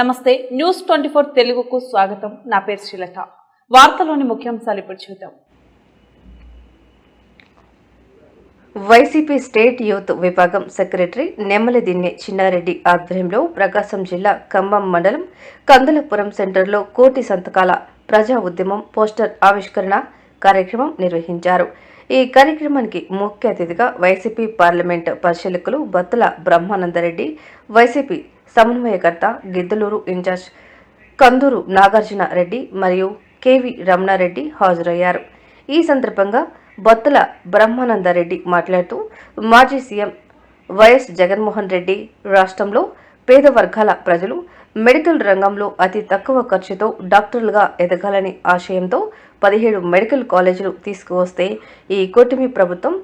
నమస్తే news twenty four తెలుగుకు స్వాగతం. నా పేరు శ్రీలత. వార్తలోని ముఖ్యాంశాలు ఇప్పుడు చూద్దాం. వైసీపీ స్టేట్ యూత్ విభాగం సెక్రటరీ నెమ్మలదిన్నె చిన్నారెడ్డి ఆధ్వర్యంలో ప్రకాశం జిల్లా ఖమ్మం మండలం కందులపురం సెంటర్లో కోటి సంతకాల ప్రజా ఉద్యమం పోస్టర్ ఆవిష్కరణ కార్యక్రమం నిర్వహించారు. ఈ కార్యక్రమానికి ముఖ్య అతిథిగా వైసీపీ పార్లమెంట్ పరిశీలకులు బత్తుల బ్రహ్మానందరెడ్డి వైసీపీ సమన్వయకర్త గిద్దలూరు ఇన్ఛార్జ్ కందూరు నాగార్జున రెడ్డి మరియు కేవీ రమణారెడ్డి హాజరయ్యారు. ఈ సందర్భంగా బొత్తల బ్రహ్మానందరెడ్డి మాట్లాడుతూ మాజీ సీఎం వైఎస్ జగన్మోహన్ రెడ్డి రాష్ట్రంలో పేద వర్గాల ప్రజలు మెడికల్ రంగంలో అతి తక్కువ ఖర్చుతో డాక్టర్లుగా ఎదగాలని ఆశయంతో పదిహేడు మెడికల్ కాలేజీలు తీసుకువస్తే ఈ కూటమి ప్రభుత్వం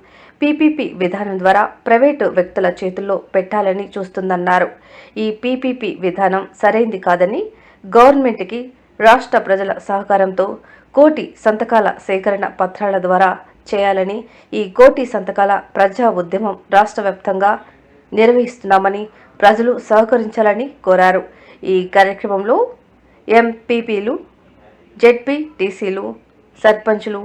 పీపీపీ విధానం ద్వారా ప్రైవేటు వ్యక్తుల చేతుల్లో పెట్టాలని చూస్తుందన్నారు. ఈ పీపీపీ విధానం సరైంది కాదని గవర్నమెంట్కి రాష్ట్ర ప్రజల సహకారంతో కోటి సంతకాల సేకరణ పత్రాల ద్వారా చేయాలని ఈ కోటి సంతకాల ప్రజా ఉద్యమం రాష్ట్ర వ్యాప్తంగా నిర్వహిస్తున్నామని ప్రజలు సహకరించాలని కోరారు. ఈ కార్యక్రమంలో ఎంపీపీలు జెడ్పీటీసీలు సర్పంచులు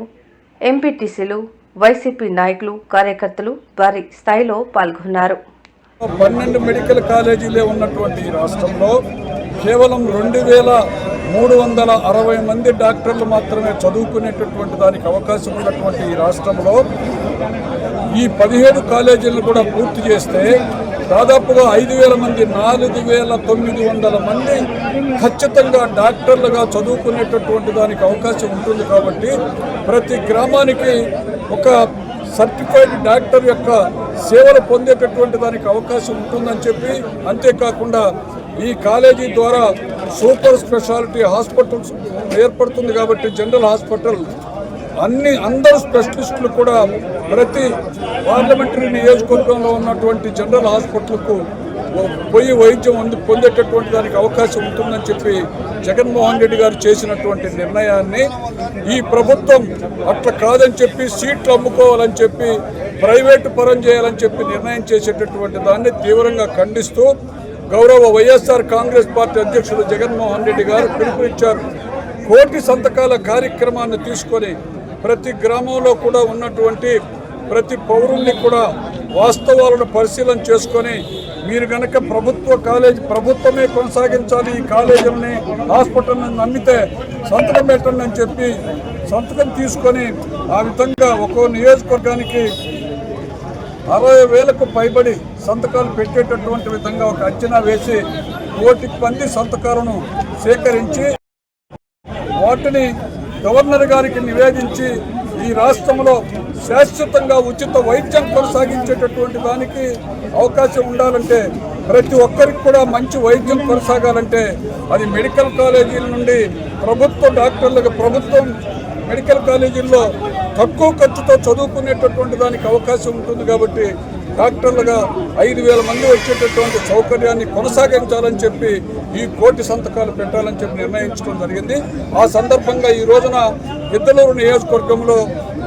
ఎంపీటీసీలు వైసీపీ నాయకులు కార్యకర్తలు భారీ స్థాయిలో పాల్గొన్నారు. పన్నెండు మెడికల్ కాలేజీలే ఉన్నటువంటి ఈ రాష్ట్రంలో కేవలం రెండు వేల మూడు వందల అరవై మంది డాక్టర్లు మాత్రమే చదువుకునేటటువంటి దానికి అవకాశం ఉన్నటువంటి ఈ రాష్ట్రంలో ఈ పదిహేడు కాలేజీలను కూడా పూర్తి చేస్తే దాదాపుగా ఐదు వేల మంది నాలుగు వేల తొమ్మిది వందల మంది ఖచ్చితంగా డాక్టర్లుగా చదువుకునేటటువంటి దానికి అవకాశం ఉంటుంది కాబట్టి ప్రతి గ్రామానికి ఒక సర్టిఫైడ్ డాక్టర్ యొక్క సేవలు పొందేటటువంటి దానికి అవకాశం ఉంటుందని చెప్పి అంతేకాకుండా ఈ కాలేజీ ద్వారా సూపర్ స్పెషాలిటీ హాస్పిటల్స్ ఏర్పడుతుంది కాబట్టి జనరల్ హాస్పిటల్ అన్ని అందరు స్పెషలిస్టులు కూడా ప్రతి పార్లమెంటరీ నియోజకవర్గంలో ఉన్నటువంటి జనరల్ హాస్పిటల్కు పోయి వైద్యం అంది పొందేటటువంటి దానికి అవకాశం ఉంటుందని చెప్పి జగన్మోహన్ రెడ్డి గారు చేసినటువంటి నిర్ణయాన్ని ఈ ప్రభుత్వం అట్లా కాదని చెప్పి సీట్లు అమ్ముకోవాలని చెప్పి ప్రైవేటు పరం చేయాలని చెప్పి నిర్ణయం చేసేటటువంటి దాన్ని తీవ్రంగా ఖండిస్తూ గౌరవ వైఎస్ఆర్ కాంగ్రెస్ పార్టీ అధ్యక్షుడు జగన్మోహన్ రెడ్డి గారు పిలుపునిచ్చారు. కోటి సంతకాల కార్యక్రమాన్ని తీసుకొని ప్రతి గ్రామంలో కూడా ఉన్నటువంటి ప్రతి పౌరుల్ని కూడా వాస్తవాలను పరిశీలన చేసుకొని మీరు గనక ప్రభుత్వ కాలేజ్ ప్రభుత్వమే కొనసాగించాలి ఈ కాలేజీలని హాస్పిటల్ని నమ్మితే సంతకం పెట్టండి అని చెప్పి సంతకం తీసుకొని ఆ విధంగా ఒక్కో నియోజకవర్గానికి అరవై వేలకు పైబడి సంతకాలు పెట్టేటటువంటి విధంగా ఒక అంచనా వేసి కోటి మంది సంతకాలను సేకరించి వాటిని గవర్నర్ గారికి నివేదించి ఈ రాష్ట్రంలో శాశ్వతంగా ఉచిత వైద్యం కొనసాగించేటటువంటి దానికి అవకాశం ఉండాలంటే ప్రతి ఒక్కరికి కూడా మంచి వైద్యం కొనసాగాలంటే అది మెడికల్ కాలేజీల నుండి ప్రభుత్వ డాక్టర్లకు ప్రభుత్వం మెడికల్ కాలేజీల్లో తక్కువ ఖర్చుతో చదువుకునేటటువంటి దానికి అవకాశం ఉంటుంది కాబట్టి డాక్టర్లుగా ఐదు వేల మంది వచ్చేటటువంటి సౌకర్యాన్ని కొనసాగించాలని చెప్పి ఈ కోటి సంతకాలు పెట్టాలని చెప్పి నిర్ణయించడం జరిగింది. ఆ సందర్భంగా ఈ రోజున ఇద్దలూరు నియోజకవర్గంలో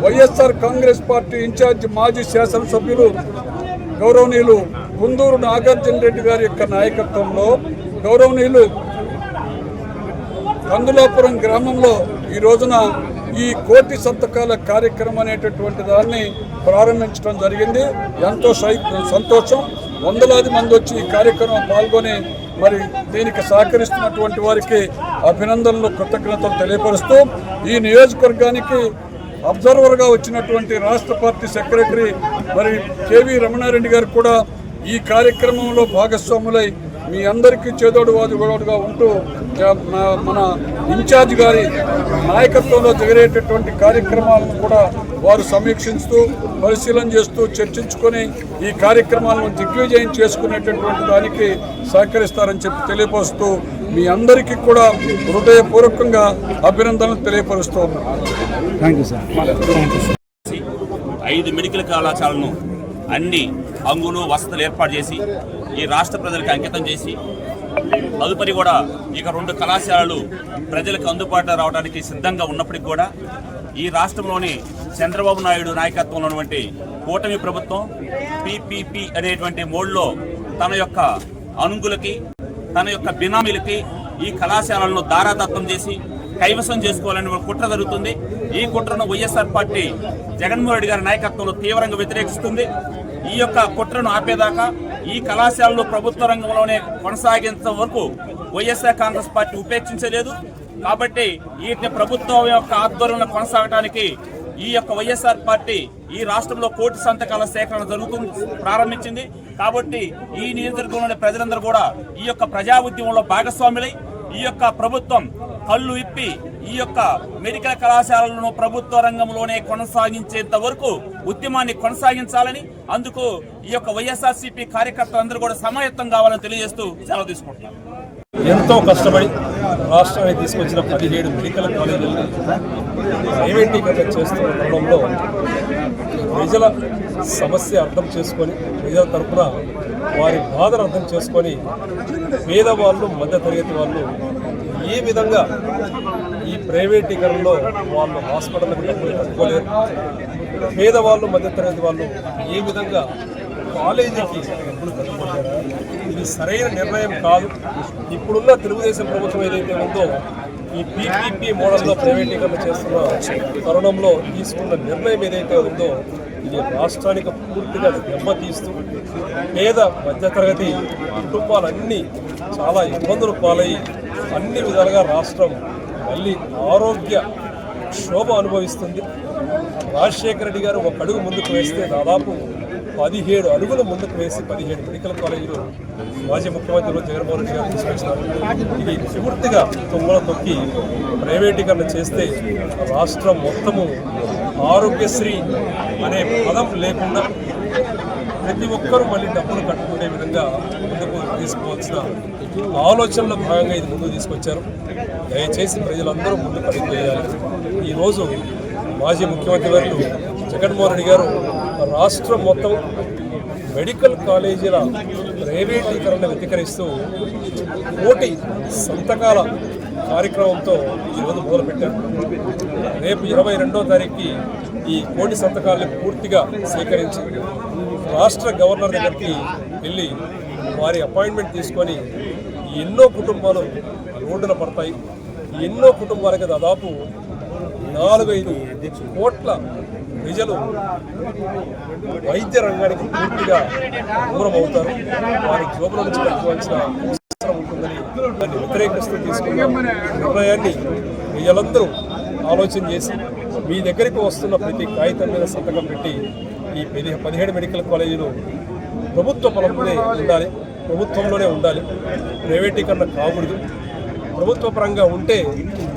వైఎస్ఆర్ కాంగ్రెస్ పార్టీ ఇన్ఛార్జి మాజీ శాసనసభ్యులు గౌరవనీయులు కుందూరు నాగార్జున రెడ్డి గారి యొక్క నాయకత్వంలో గౌరవనీయులు కందులాపురం గ్రామంలో ఈ రోజున ఈ కోటి సంతకాల కార్యక్రమం అనేటటువంటి దాన్ని ప్రారంభించడం జరిగింది. ఎంతో సై- సంతోషం. వందలాది మంది వచ్చి ఈ కార్యక్రమం పాల్గొని మరి దీనికి సహకరిస్తున్నటువంటి వారికి అభినందనలు కృతజ్ఞతలు తెలియపరుస్తూ ఈ నియోజకవర్గానికి అబ్జర్వర్గా వచ్చినటువంటి రాష్ట్ర పార్టీ సెక్రటరీ మరి కేవీ రమణారెడ్డి గారు కూడా ఈ కార్యక్రమంలో భాగస్వాములై మీ అందరికీ చేదోడు వాదుగా ఉంటూ మన ఇన్ఛార్జ్ గారి నాయకత్వంలో జరిగేటటువంటి కార్యక్రమాలను కూడా వారు సమీక్షిస్తూ పరిశీలన చేస్తూ చర్చించుకొని ఈ కార్యక్రమాలను దిగ్విజయం చేసుకునేటటువంటి దానికి సహకరిస్తారని చెప్పి తెలియపరుస్తూ మీ అందరికీ కూడా హృదయపూర్వకంగా అభినందనలు తెలియపరుస్తూ ఉన్నాను ఐదు మెడికల్ కళాశాలను అన్ని అంగులు వసతులు ఏర్పాటు చేసి ఈ రాష్ట్ర ప్రజలకు అంకితం చేసి తదుపరి కూడా ఇక రెండు కళాశాలలు ప్రజలకు అందుబాటులో రావడానికి సిద్ధంగా ఉన్నప్పటికీ కూడా ఈ రాష్ట్రంలోని చంద్రబాబు నాయుడు నాయకత్వంలో ఉన్నటువంటి కూటమి ప్రభుత్వం పిపిపి అనేటువంటి మోడ్లో తన యొక్క అనుగులకి తన యొక్క బినామీలకి ఈ కళాశాలలను దారాదత్తం చేసి కైవసం చేసుకోవాలని కుట్ర జరుగుతుంది. ఈ కుట్రను వైఎస్ఆర్ పార్టీ జగన్మోహన్ రెడ్డి గారి నాయకత్వంలో తీవ్రంగా వ్యతిరేకిస్తుంది. ఈ యొక్క కుట్రను ఆపేదాకా ఈ కళాశాలలు ప్రభుత్వ రంగంలోనే కొనసాగించడం వరకు వైఎస్ఆర్ కాంగ్రెస్ పార్టీ ఉపేక్షించలేదు. కాబట్టి వీటిని ప్రభుత్వం యొక్క ఆధ్వర్యంలో కొనసాగడానికి ఈ యొక్క వైఎస్ఆర్ పార్టీ ఈ రాష్ట్రంలో కోటి సంతకాల సేకరణ జరుగుతుంది ప్రారంభించింది. కాబట్టి ఈ నియోజకవర్గంలోని ప్రజలందరూ కూడా ఈ యొక్క ప్రజా ఉద్యమంలో భాగస్వాములై ఈ యొక్క ప్రభుత్వం కళ్ళు ఇప్పి ఈ యొక్క మెడికల్ కళాశాలలను ప్రభుత్వ రంగంలోనే కొనసాగించేంత వరకు ఉద్యమాన్ని కొనసాగించాలని అందుకు ఈ యొక్క వైఎస్ఆర్సీపీ కార్యకర్తలందరూ కూడా సమాయత్తం కావాలని తెలియజేస్తూ సెలవు తీసుకుంటున్నారు ఎంతో కష్టపడి రాష్ట్రానికి తీసుకొచ్చిన పదిహేడు మెడికల్ కాలేజీలను ప్రైవేటీకరణ చేస్తున్న క్రమంలో ప్రజల సమస్య అర్థం చేసుకొని ప్రజల తరపున వారి బాధను అర్థం చేసుకొని పేదవాళ్ళు మధ్యతరగతి వాళ్ళు ఏ విధంగా ఈ ప్రైవేటీకరణలో వాళ్ళు హాస్పిటల్కి డబ్బులు కట్టుకోలేరు పేదవాళ్ళు మధ్యతరగతి వాళ్ళు ఏ విధంగా కాలేజీకి డబ్బులు కట్టుకోలేరు ఇది సరైన నిర్ణయం కాదు. ఇప్పుడున్న తెలుగుదేశం ప్రభుత్వం ఏదైతే ఉందో ఈ పీపీపీ మోడల్లో ప్రైవేటీకరణ చేస్తున్న తరుణంలో తీసుకున్న నిర్ణయం ఏదైతే ఉందో ఇది రాష్ట్రానికి పూర్తిగా దెబ్బతీస్తూ పేద మధ్యతరగతి కుటుంబాలన్నీ చాలా ఇబ్బందులు పాలయ్యి అన్ని విధాలుగా రాష్ట్రం మళ్ళీ ఆరోగ్య క్షోభ అనుభవిస్తుంది. రాజశేఖర రెడ్డి గారు ఒక అడుగు ముందుకు వేస్తే దాదాపు పదిహేడు అడుగులు ముందుకు వేసి పదిహేడు మెడికల్ కాలేజీలు మాజీ ముఖ్యమంత్రి జగన్మోహన్ రెడ్డి గారు తీసుకొచ్చినారు. ఇది పూర్తిగా తుమ్మల తొక్కి ప్రైవేటీకరణ చేస్తే రాష్ట్రం మొత్తము ఆరోగ్యశ్రీ అనే పదం లేకుండా ప్రతి ఒక్కరూ మళ్ళీ డబ్బులు కట్టుకునే విధంగా ముందుకు తీసుకోవాల్సిన ఆలోచనలో భాగంగా ఇది ముందుకు తీసుకొచ్చారు. దయచేసి ప్రజలందరూ ముందుకు అడుగు ఈరోజు మాజీ ముఖ్యమంత్రి గారు జగన్మోహన్ రెడ్డి గారు రాష్ట్రం మొత్తం మెడికల్ కాలేజీల ప్రైవేటీకరణ వ్యతికరిస్తూ కోటి సంతకాల కార్యక్రమంతో ఈరోజు మొదలుపెట్టారు. రేపు ఇరవై రెండో తారీఖుకి ఈ కోటి సంతకాలను పూర్తిగా స్వీకరించి రాష్ట్ర గవర్నర్ దగ్గరికి వెళ్ళి వారి అపాయింట్మెంట్ తీసుకొని ఎన్నో కుటుంబాలు రోడ్డున పడతాయి. ఎన్నో కుటుంబాలకి దాదాపు నాలుగైదు కోట్ల ప్రజలు వైద్య రంగానికి పూర్తిగా దూరం అవుతారు వారి జోబుల నుంచి పెట్టుకోవాల్సిన దాన్ని వ్యతిరేకిస్తూ తీసుకున్న నిర్ణయాన్ని ప్రజలందరూ ఆలోచన చేసి మీ దగ్గరికి వస్తున్న ప్రతి కాగితం మీద సంతకం పెట్టి ఈ పది పదిహేడు మెడికల్ కాలేజీలు ప్రభుత్వ పొలంలోనే ఉండాలి. ప్రభుత్వంలోనే ఉండాలి. ప్రైవేటీకరణ కాకూడదు. ప్రభుత్వ పరంగా ఉంటే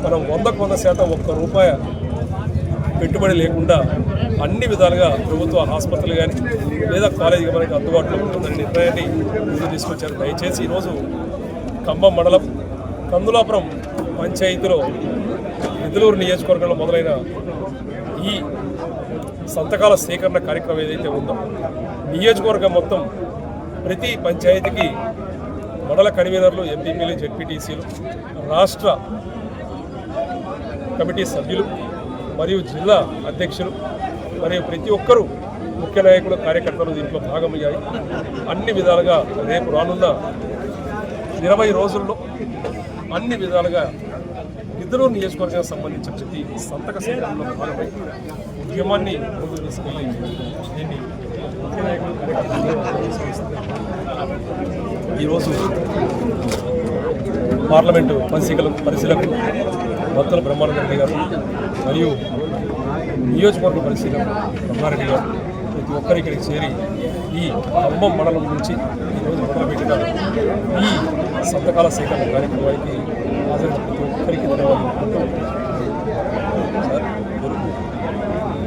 మనం వందకు వంద శాతం ఒక్క రూపాయ పెట్టుబడి లేకుండా అన్ని విధాలుగా ప్రభుత్వ ఆసుపత్రులు కానీ లేదా కాలేజీ మనకి అందుబాటులో ఉంటుందని నిర్ణయాన్ని ముందు తీసుకొచ్చారు. దయచేసి ఈరోజు ఖమ్మం మండలం కందులాపురం పంచాయతీలో నిధులూరు నియోజకవర్గంలో మొదలైన ఈ సంతకాల సేకరణ కార్యక్రమం ఏదైతే ఉందో నియోజకవర్గం మొత్తం ప్రతి పంచాయతీకి మండల కన్వీనర్లు ఎంపీపీలు జెడ్పీటీసీలు రాష్ట్ర కమిటీ సభ్యులు మరియు జిల్లా అధ్యక్షులు మరియు ప్రతి ఒక్కరూ ముఖ్య నాయకులు కార్యకర్తలు దీంట్లో భాగమయ్యాయి. అన్ని విధాలుగా రేపు రానున్న ఇరవై రోజుల్లో అన్ని విధాలుగా ఇద్దరు నియోజకవర్గానికి సంబంధించిన ప్రతి సంతక సేవల్లో భాగమై ఉద్యమాన్ని ముందుకు తీసుకెళ్ళి దీన్ని ఈరోజు పార్లమెంటు పరిశీలన పరిశీలకు భక్తుల బ్రహ్మానందరెడ్డి గారు మరియు నియోజకవర్గ పరిశీలన బ్రహ్మారెడ్డి గారు ప్రతి ఒక్కరి ఇక్కడికి చేరి ఈ ఖమ్మం మండలం నుంచి ఈరోజు మొదలుపెట్టిన ఈ సంతకాల సేకరణ కార్యక్రమానికి హాజరైన ప్రతి ఒక్కరికి ధన్యవాదాలు.